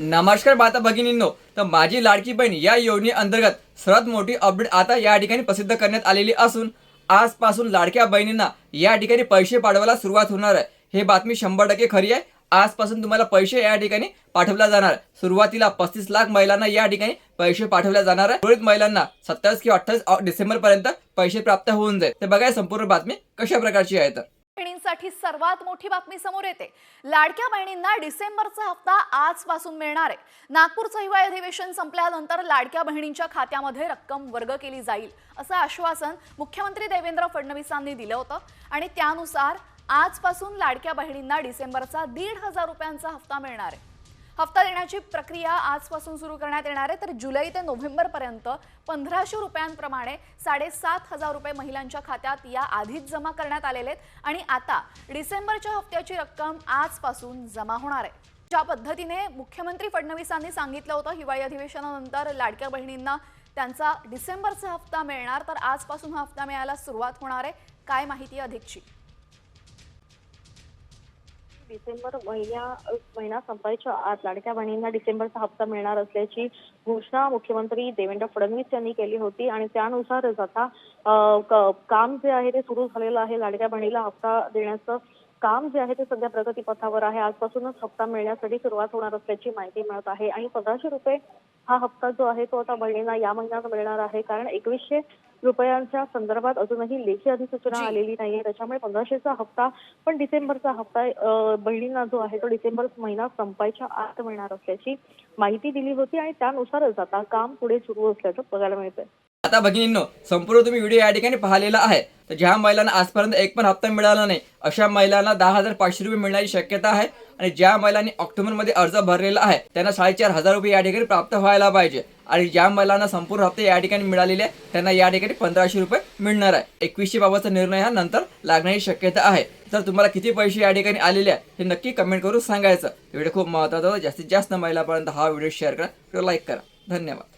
नमस्कार माता भगिनींनो. तर माझी लाडकी बहीण या योजने अंतर्गत सर्वात मोठी अपडेट आता या ठिकाणी प्रसिद्ध करण्यात आलेली असून आजपासून लाडक्या बहिणींना या ठिकाणी पैसे पाठवायला सुरुवात होणार आहे. हे बातमी शंभर टक्के खरी आहे. आजपासून तुम्हाला पैसे या ठिकाणी पाठवल्या जाणार सुरुवातीला पस्तीस लाख महिलांना या ठिकाणी पैसे पाठवल्या जाणार आहे. उर्वरित महिलांना सत्तावीस किंवा अठ्ठावीस डिसेंबर पर्यंत पैसे प्राप्त होऊन जाईल. ते बघा संपूर्ण बातमी कशा प्रकारची आहे तर. बहिणींसाठी सर्वात मोठी बातमी समोर येते. लाडक्या बहिणींना डिसेंबरचा हप्ता आजपासून मिळणार आहे. नागपूरचं हिवाळी अधिवेशन संपल्यानंतर लाडक्या बहिणींच्या खात्यामध्ये रक्कम वर्ग केली जाईल असं आश्वासन मुख्यमंत्री देवेंद्र फडणवीसांनी दिलं होतं. आणि त्यानुसार आजपासून लाडक्या बहिणींना डिसेंबरचा दीड हजार रुपयांचा हप्ता मिळणार आहे. हप्ता देण्याची प्रक्रिया आजपासून सुरू करण्यात येणार आहे. तर जुलै ते नोव्हेंबरपर्यंत पंधराशे रुपयांप्रमाणे साडेसात हजार रुपये महिलांच्या खात्यात या आधीच जमा करण्यात आलेले आहेत. आणि आता डिसेंबरच्या हप्त्याची रक्कम आजपासून जमा होणार आहे. ज्या पद्धतीने मुख्यमंत्री फडणवीसांनी सांगितलं होतं हिवाळी अधिवेशनानंतर लाडक्या बहिणींना त्यांचा डिसेंबरचा हप्ता मिळणार तर आजपासून हा हप्ता मिळायला सुरुवात होणार आहे. काय माहिती अधिकची? डिसेंबर महिन्या महिना संपायच्या आत लाडक्या बहिणींना डिसेंबरचा हप्ता मिळणार असल्याची घोषणा मुख्यमंत्री देवेंद्र फडणवीस यांनी केली होती आणि त्यानुसारच आता क- काम जे आहे ते सुरू झालेलं आहे. लाडक्या बहिणीला हप्ता देण्याचं काम जे आहे ते सध्या प्रगतीपथावर आहे. आजपासूनच हप्ता मिळण्यासाठी सुरुवात होणार असल्याची माहिती मिळत आहे. आणि पंधराशे रुपये हा हप्ता जो आहे तो आता बहिणींना या महिन्यात मिळणार आहे. कारण एकवीसशे रुपयांच्या संदर्भात अजूनही लेखी अधिसूचना. आलेली नाहीये. त्याच्यामुळे पंधराशेचा हप्ता पण डिसेंबरचा हप्ता बहिणींना जो आहे तो डिसेंबर महिना संपायच्या आत मिळणार असल्याची माहिती दिली होती आणि त्यानुसारच आता काम पुढे सुरू असल्याचं बघायला मिळतंय. आता भगिनींनो संपूर्ण तुम्ही व्हिडिओ या ठिकाणी पाहिलेला आहे. तर ज्या महिलांना आजपर्यंत एक पण हप्ता मिळाला नाही अशा महिलांना दहा हजार पाचशे रुपये मिळण्याची शक्यता आहे आणि ज्या महिलांनी ऑक्टोबरमध्ये अर्ज भरलेला आहे त्यांना साडेचार हजार रुपये या ठिकाणी प्राप्त व्हायला पाहिजे. आणि ज्या महिलांना संपूर्ण हप्ते या ठिकाणी मिळालेले आहे त्यांना या ठिकाणी पंधराशे रुपये मिळणार आहे. एकवीसशे बाबतचा निर्णय हा नंतर लागण्याची शक्यता आहे. तर तुम्हाला किती पैसे या ठिकाणी आलेले आहे हे नक्की कमेंट करून सांगायचं. व्हिडिओ खूप महत्त्वाचा होता. जास्तीत जास्त महिलापर्यंत हा व्हिडिओ शेअर करा व्हिडिओ लाईक करा. धन्यवाद.